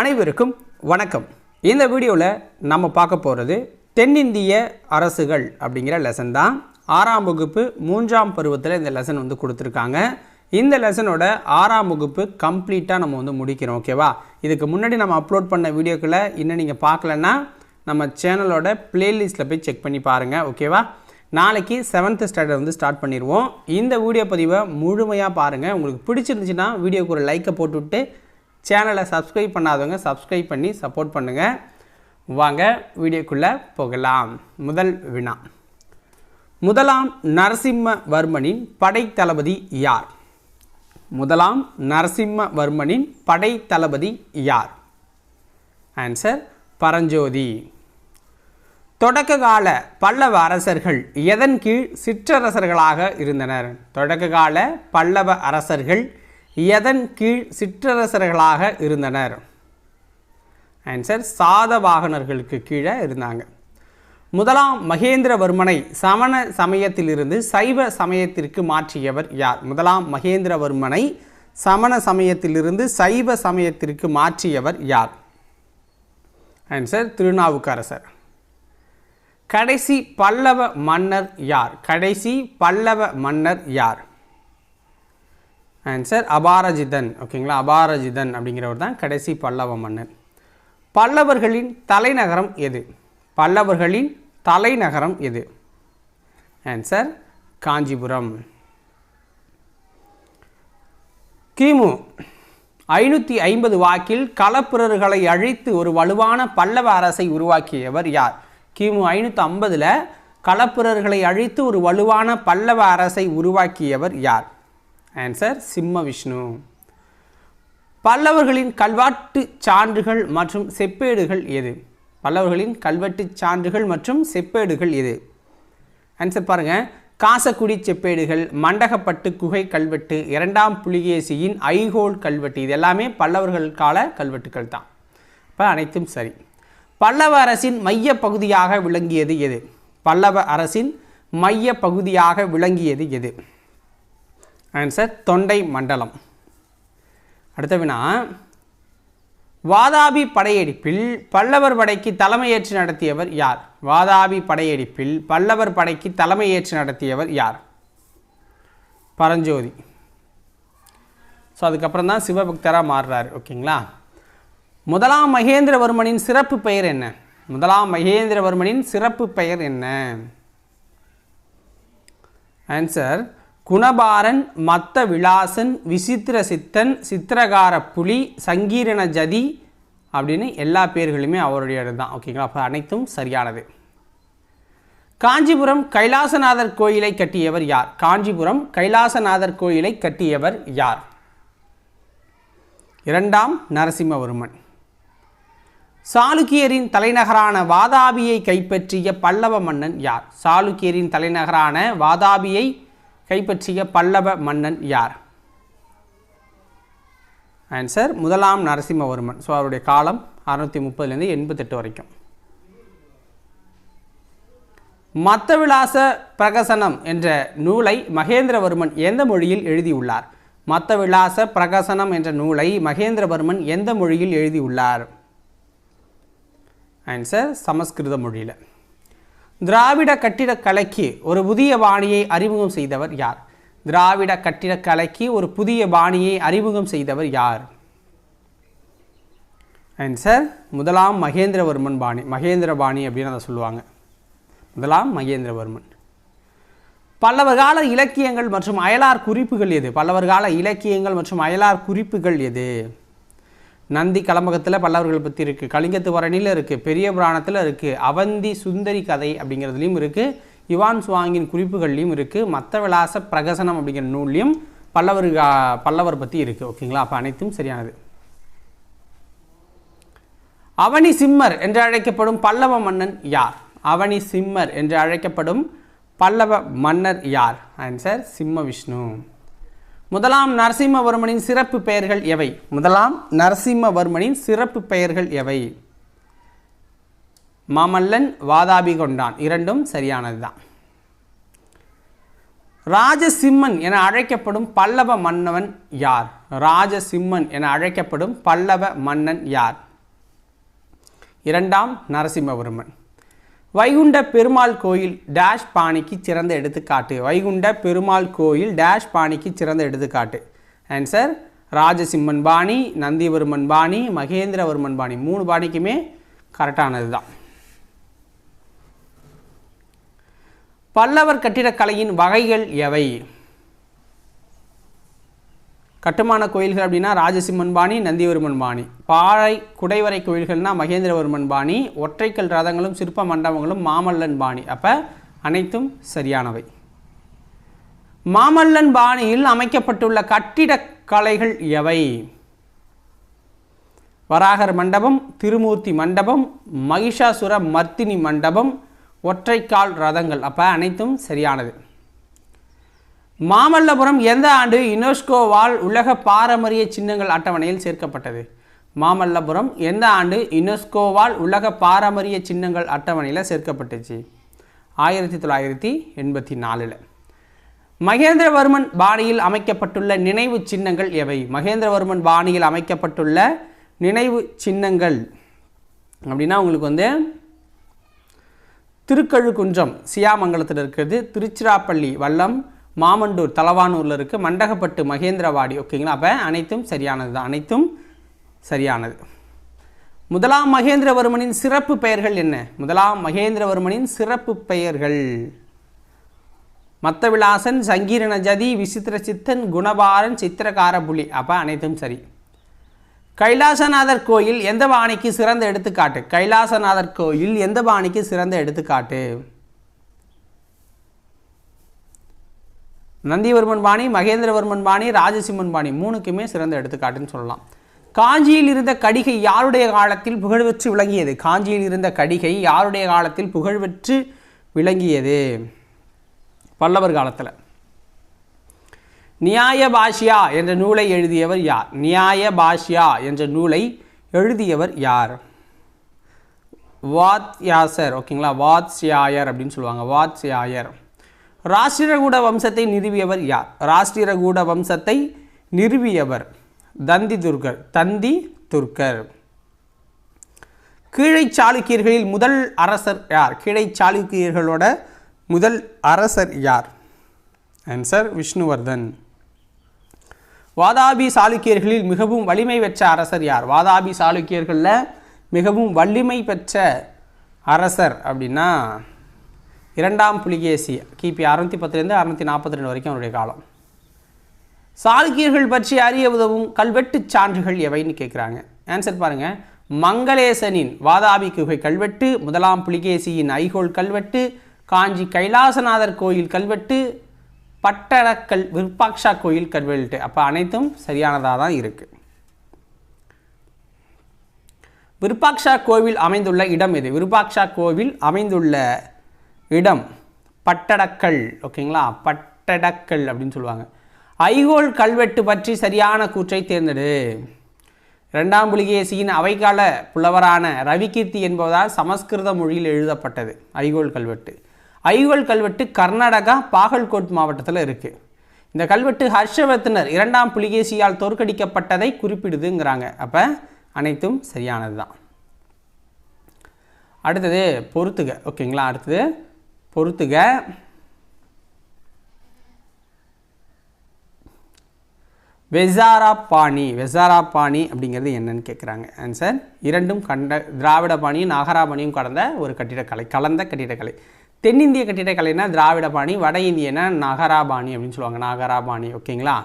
அனைவருக்கும் வணக்கம். இந்த வீடியோவில் நம்ம பார்க்க போகிறது தென்னிந்திய அரசுகள் அப்படிங்கிற லெசன் தான். ஆறாம் வகுப்பு மூன்றாம் பருவத்தில் இந்த லெசன் வந்து கொடுத்துருக்காங்க. இந்த லெசனோட ஆறாம் வகுப்பு கம்ப்ளீட்டாக நம்ம வந்து முடிக்கிறோம் ஓகேவா இதுக்கு முன்னாடி நம்ம அப்லோட் பண்ண வீடியோக்களை இன்னும் நீங்கள் பார்க்கலன்னா நம்ம சேனலோட பிளேலிஸ்ட்டில் போய் செக் பண்ணி பாருங்கள் ஓகேவா நாளைக்கு செவன்த் ஸ்டாண்டர்ட் வந்து ஸ்டார்ட் பண்ணிடுவோம் இந்த வீடியோ பதிவை முழுமையாக பாருங்கள் உங்களுக்கு பிடிச்சிருந்துச்சுன்னா வீடியோக்கு ஒரு லைக்கை போட்டுவிட்டு சேனலை சப்ஸ்கிரைப் பண்ணாதவங்க சப்ஸ்கிரைப் பண்ணி சப்போர்ட் பண்ணுங்கள் வாங்க வீடியோக்குள்ளே போகலாம். முதல் வினா. முதலாம் நரசிம்மவர்மனின் படைத்தளபதி யார்? முதலாம் நரசிம்மவர்மனின் படைத்தளபதி யார்? ஆன்சர் பரஞ்சோதி. தொடக்க கால பல்லவ அரசர்கள் எதன் கீழ் சிற்றரசர்களாக இருந்தனர்? தொடக்க கால பல்லவ அரசர்கள் எதன் கீழ் சிற்றரசர்களாக இருந்தனர்? ஆன்சர் சாதவாகனர்களுக்கு கீழே இருந்தாங்க. முதலாம் மகேந்திரவர்மனை சமண சமயத்திலிருந்து சைவ சமயத்திற்கு மாற்றியவர் யார்? முதலாம் மகேந்திரவர்மனை சமண சமயத்திலிருந்து சைவ சமயத்திற்கு மாற்றியவர் யார்? ஆன்சர் திருநாவுக்கரசர். கடைசி பல்லவ மன்னர் யார்? கடைசி பல்லவ மன்னர் யார்? ஆன்சர் அபாரஜிதன் ஓகேங்களா அபாரஜிதன் அப்படிங்கிறவர் தான் கடைசி பல்லவ மன்னர் பல்லவர்களின் தலைநகரம் எது? பல்லவர்களின் தலைநகரம் எது? ஆன்சர் காஞ்சிபுரம். கிமு ஐநூற்றி ஐம்பது வாக்கில் களப்பிரர்களை அழித்து ஒரு வலுவான பல்லவ அரசை உருவாக்கியவர் யார்? கிமு ஐநூற்றி ஐம்பதில் களப்பிரர்களை அழித்து ஒரு வலுவான பல்லவ அரசை உருவாக்கியவர் யார்? ஆன்சர் சிம்ம விஷ்ணு பல்லவர்களின் கல்வாட்டு சான்றுகள் மற்றும் செப்பேடுகள் எது? பல்லவர்களின் கல்வெட்டு சான்றுகள் மற்றும் செப்பேடுகள் எது? ஆன்சர் பாருங்கள் காசக்குடி செப்பேடுகள் மண்டகப்பட்டு குகை கல்வெட்டு இரண்டாம் புலிகேசியின் ஐகோல் கல்வெட்டு இது எல்லாமே பல்லவர்கள் கால கல்வெட்டுகள் தான். இப்போ அனைத்தும் சரி. பல்லவ அரசின் மைய பகுதியாக விளங்கியது எது? பல்லவ அரசின் மைய பகுதியாக விளங்கியது எது? ஆன்சர் தொண்டை மண்டலம். அடுத்த வினா வாதாபி படையெடுப்பில் பல்லவர் படைக்கு தலைமையேற்று நடத்தியவர் யார்? வாதாபி படையெடுப்பில் பல்லவர் படைக்கு தலைமையேற்று நடத்தியவர் யார்? பரஞ்சோதி. ஸோ அதுக்கப்புறம் தான் சிவபக்தராக மாறுறாரு ஓகேங்களா? முதலாம் மகேந்திரவர்மனின் சிறப்பு பெயர் என்ன? முதலாம் மகேந்திரவர்மனின் சிறப்பு பெயர் என்ன? ஆன்சர் குணபாரன் மத்த விலாசன் விசித்திர சித்தன் சித்திரகார புலி சங்கீரண ஜதி அப்படின்னு எல்லா பேர்களுமே அவருடைய தான். ஓகேங்களா அப்போ அனைத்தும் சரியானது. காஞ்சிபுரம் கைலாசநாதர் கோயிலை கட்டியவர் யார்? காஞ்சிபுரம் கைலாசநாதர் கோயிலை கட்டியவர் யார்? இரண்டாம் நரசிம்மவர்மன். சாளுக்கியரின் தலைநகரான வாதாபியை கைப்பற்றிய பல்லவ மன்னன் யார்? சாளுக்கியரின் தலைநகரான வாதாபியை கைப்பற்றிய பல்லவ மன்னன் யார்? ஆன்சர் முதலாம் நரசிம்மவர்மன். ஸோ அவருடைய காலம் அறுநூற்றி முப்பதுலேருந்து எண்பத்தெட்டு வரைக்கும். மத்தவிலாச பிரகசனம் என்ற நூலை மகேந்திரவர்மன் எந்த மொழியில் எழுதியுள்ளார்? மத்தவிலாச பிரகசனம் என்ற நூலை மகேந்திரவர்மன் எந்த மொழியில் எழுதியுள்ளார்? ஆன்சர் சமஸ்கிருத மொழியில். திராவிட கட்டிடக்கலைக்கு ஒரு புதிய பாணியை அறிமுகம் செய்தவர் யார்? திராவிட கட்டிடக்கலைக்கு ஒரு புதிய பாணியை அறிமுகம் செய்தவர் யார்? ஆன்சர் முதலாம் மகேந்திரவர்மன் பாணி. மகேந்திர பாணி அப்படின்னு அதை சொல்லுவாங்க. முதலாம் மகேந்திரவர்மன். பல்லவர் கால இலக்கியங்கள் மற்றும் அயலார் குறிப்புகள் எது? பல்லவர் கால இலக்கியங்கள் மற்றும் அயலார் குறிப்புகள் எது? நந்தி கலம்பகத்தில் பல்லவர்கள் பற்றி இருக்குது கலிங்கத்து வரணியில் இருக்குது பெரிய புராணத்தில் இருக்குது அவந்தி சுந்தரி கதை அப்படிங்கிறதுலையும் இருக்குது இவான் சுவாங்கின் குறிப்புகள்லையும் இருக்குது மத்த விலாச பிரகசனம் அப்படிங்கிற நூல்லையும் பல்லவர் பல்லவர் பற்றி இருக்குது ஓகேங்களா? அப்போ அனைத்தும் சரியானது. அவனி சிம்மர் என்று அழைக்கப்படும் பல்லவ மன்னன் யார்? அவனி சிம்மர் என்று அழைக்கப்படும் பல்லவ மன்னர் யார்? ஆன்சர் சிம்ம விஷ்ணு. முதலாம் நரசிம்மவர்மனின் சிறப்பு பெயர்கள் எவை? முதலாம் நரசிம்மவர்மனின் சிறப்பு பெயர்கள் எவை? மாமல்லன் வாதாபி கொண்டான் இரண்டும் சரியானதுதான். ராஜசிம்மன் என அழைக்கப்படும் பல்லவ மன்னவன் யார்? ராஜசிம்மன் என அழைக்கப்படும் பல்லவ மன்னன் யார்? இரண்டாம் நரசிம்மவர்மன். வைகுண்ட பெருமாள் கோயில் டேஷ் பாணிக்கு சிறந்த எடுத்துக்காட்டு. வைகுண்ட பெருமாள் கோயில் டேஷ் பாணிக்கு சிறந்த எடுத்துக்காட்டு. ஆன்சர் ராஜசிம்மன் பாணி நந்திவர்மன் பாணி மகேந்திரவர்மன் பாணி மூணு பாணிக்குமே கரெக்டானது தான் பல்லவர் கட்டிடக்கலையின் வகைகள் எவை? கட்டுமான கோயில்கள் அப்படின்னா ராஜசிம்மன் பாணி நந்திவர்மன் பாணி. பாறை குடைவரை கோயில்கள்னா மகேந்திரவர்மன் பாணி ஒற்றைக்கல் ரதங்களும் சிற்ப மண்டபங்களும் மாமல்லன் பாணி. அப்போ அனைத்தும் சரியானவை. மாமல்லன் பாணியில் அமைக்கப்பட்டுள்ள கட்டிடக்கலைகள் எவை? வராகர் மண்டபம் திருமூர்த்தி மண்டபம் மகிஷாசுர மர்த்தினி மண்டபம் ஒற்றைக்கால் ரதங்கள். அப்போ அனைத்தும் சரியானது. மாமல்லபுரம் எந்த ஆண்டு யுனெஸ்கோவால் உலக பாரம்பரிய சின்னங்கள் அட்டவணையில் சேர்க்கப்பட்டது? மாமல்லபுரம் எந்த ஆண்டு யுனெஸ்கோவால் உலக பாரம்பரிய சின்னங்கள் அட்டவணையில் சேர்க்கப்பட்டுச்சு? ஆயிரத்தி தொள்ளாயிரத்தி எண்பத்தி நாலில். மகேந்திரவர்மன் பாணியில் அமைக்கப்பட்டுள்ள நினைவு சின்னங்கள் எவை? மகேந்திரவர்மன் பாணியில் அமைக்கப்பட்டுள்ள நினைவு சின்னங்கள் அப்படின்னா உங்களுக்கு வந்து திருக்கழுக்குன்றம் சியாமங்கலத்தில் இருக்கிறது திருச்சிராப்பள்ளி வல்லம் மாமண்டூர் தலவானூரில் இருக்குது மண்டகப்பட்டு மகேந்திரவாடி. ஓகேங்களா? அப்போ அனைத்தும் சரியானது தான். அனைத்தும் சரியானது. முதலாம் மகேந்திரவர்மனின் சிறப்பு பெயர்கள் என்ன? முதலாம் மகேந்திரவர்மனின் சிறப்பு பெயர்கள். மத்தவிலாசன் சங்கீரண ஜதி விசித்திர சித்தன் குணபாரன் சித்திரகார புலி அப்போ அனைத்தும் சரி. கைலாசநாதர் கோயில் எந்த பாணிக்கு சிறந்த எடுத்துக்காட்டு? கைலாசநாதர் கோயில் எந்த பாணிக்கு சிறந்த எடுத்துக்காட்டு? நந்திவர்மன் பாணி மகேந்திரவர்மன் பாணி ராஜசிம்மன் பாணி மூணுக்குமே சிறந்த எடுத்துக்காட்டுன்னு சொல்லலாம். காஞ்சியில் இருந்த கடிகை யாருடைய காலத்தில் புகழ்பெற்று விளங்கியது? காஞ்சியில் இருந்த கடிகை யாருடைய காலத்தில் புகழ்பெற்று விளங்கியது? பல்லவர் காலத்தில். நியாய பாஷ்யா என்ற நூலை எழுதியவர் யார்? நியாய பாஷ்யா என்ற நூலை எழுதியவர் யார்? வாத்யாசர் ஓகேங்களா? வாத்ஸ்யாயர் அப்படின்னு சொல்லுவாங்க. வாத்ஸ்யாயர். ராஷ்டிரகூட வம்சத்தை நிறுவியவர் யார்? ராஷ்டிரகூட வம்சத்தை நிறுவியவர் தந்தி துர்கர். தந்தி துர்க்கர் கீழை சாளுக்கியர்களில் முதல் அரசர் யார்? கீழை சாளுக்கியர்களோட முதல் அரசர் யார்? ஆன்சர் விஷ்ணுவர்தன். வாதாபி சாளுக்கியர்களில் மிகவும் வலிமை பெற்ற அரசர் யார்? வாதாபி சாளுக்கியர்களில் மிகவும் வலிமை பெற்ற அரசர் அப்படின்னா இரண்டாம் புலிகேசி கிபி அறுநூத்தி பத்துலேருந்து அறுநூத்தி நாற்பத்தி ரெண்டு வரைக்கும் அவருடைய காலம். சாளுக்கியர்கள் பற்றி அறிய உதவும் கல்வெட்டு சான்றுகள் எவைன்னு கேட்குறாங்க ஆன்சர் பாருங்கள் மங்களேசனின் வாதாபி குகை கல்வெட்டு முதலாம் புலிகேசியின் ஐகோல் கல்வெட்டு காஞ்சி கைலாசநாதர் கோயில் கல்வெட்டு பட்டடக்கல் விருப்பாக்ஷா கோயில் கல்வெட்டு. அப்போ அனைத்தும் சரியானதாக தான் இருக்குது விருப்பாக்ஷா கோவில் அமைந்துள்ள இடம் எது? விருப்பாக்ஷா கோவில் அமைந்துள்ள இடம் பட்டடக்கல் ஓகேங்களா? பட்டடக்கல் அப்படின்னு சொல்லுவாங்க. ஐகோல் கல்வெட்டு பற்றி சரியான கூற்றை தேர்ந்தெடு. இரண்டாம் புலிகேசியின் அவைக்கால புலவரான ரவிகீர்த்தி என்பதால் சமஸ்கிருத மொழியில் எழுதப்பட்டது ஐகோல் கல்வெட்டு. ஐகோல் கல்வெட்டு கர்நாடகா பாகல்கோட் மாவட்டத்தில் இருக்குது இந்த கல்வெட்டு ஹர்ஷவர்த்தனர் இரண்டாம் புலிகேசியால் தோற்கடிக்கப்பட்டதை குறிப்பிடுதுங்கிறாங்க. அப்போ அனைத்தும் சரியானது தான் அடுத்தது பொறுத்துக ஓகேங்களா? அடுத்தது பொறுத்துக. வெசாரா பாணி வெசாரா பாணி அப்படிங்கிறது என்னன்னு கேட்குறாங்க ஆன்சர் இரண்டும் கண்ட திராவிட பாணியும் நாகரா பாணியும் கடந்த ஒரு கட்டிடக்கலை கலந்த கட்டிடக்கலை. தென்னிந்திய கட்டிடக்கலைனா திராவிட பாணி வட இந்தியனா நகரா பாணி அப்படின்னு சொல்லுவாங்க. நாகரா பாணி ஓகேங்களா?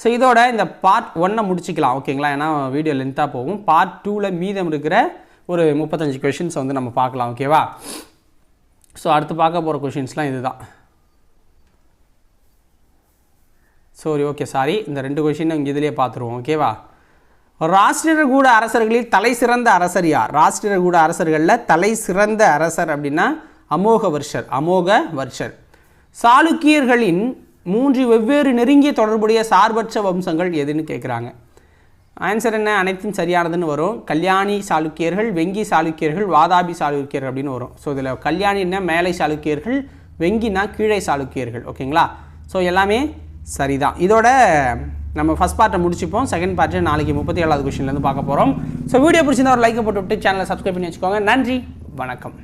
ஸோ இதோட இந்த பார்ட் ஒன்னை முடிச்சுக்கலாம் ஓகேங்களா? ஏன்னா வீடியோ லென்த்தாக போகும். பார்ட் டூவில் மீதம் இருக்கிற ஒரு முப்பத்தஞ்சு கொஷின்ஸ் வந்து நம்ம பார்க்கலாம் ஓகேவா? ஸோ அடுத்து பார்க்க போகிற கொஷின்ஸ்லாம் இதுதான். சரி ஓகே சாரி இந்த ரெண்டு கொஷின் இங்கே இதிலே பார்த்துருவோம் ஓகேவா ராஷ்டிரகூட அரசர்களில் தலை சிறந்த அரசர் யார்? ராஷ்டிரகூட அரசர்களில் தலை சிறந்த அரசர் அப்படின்னா அமோக வர்ஷர் அமோக வர்ஷர் சாளுக்கியர்களின் மூன்று வெவ்வேறு நெருங்கிய தொடர்புடைய சார்பற்ற வம்சங்கள் எதுன்னு கேட்குறாங்க ஆன்சர் என்ன? அனைத்தும் சரியானதுன்னு வரும். கல்யாணி சாளுக்கியர்கள் வெங்கி சாளுக்கியர்கள் வாதாபி சாளுக்கியர்கள் அப்படின்னு வரும். ஸோ இதில் கல்யாணின்னா மேலை சாளுக்கியர்கள் வெங்கினா கீழே சாளுக்கியர்கள். ஓகேங்களா ஸோ எல்லாமே சரிதான். இதோட நம்ம ஃபஸ்ட் பார்ட்டை முடிச்சுப்போம். செகண்ட் பார்ட்டு நாளைக்கு முப்பத்தி ஏழாவது கொஷின்லேருந்து பார்க்க போகிறோம் ஸோ வீடியோ பிடிச்சிருந்தா ஒரு லைக்கை போட்டு விட்டு சேனலை சப்ஸ்கிரைப் பண்ணி வச்சுக்கோங்க. நன்றி. வணக்கம்.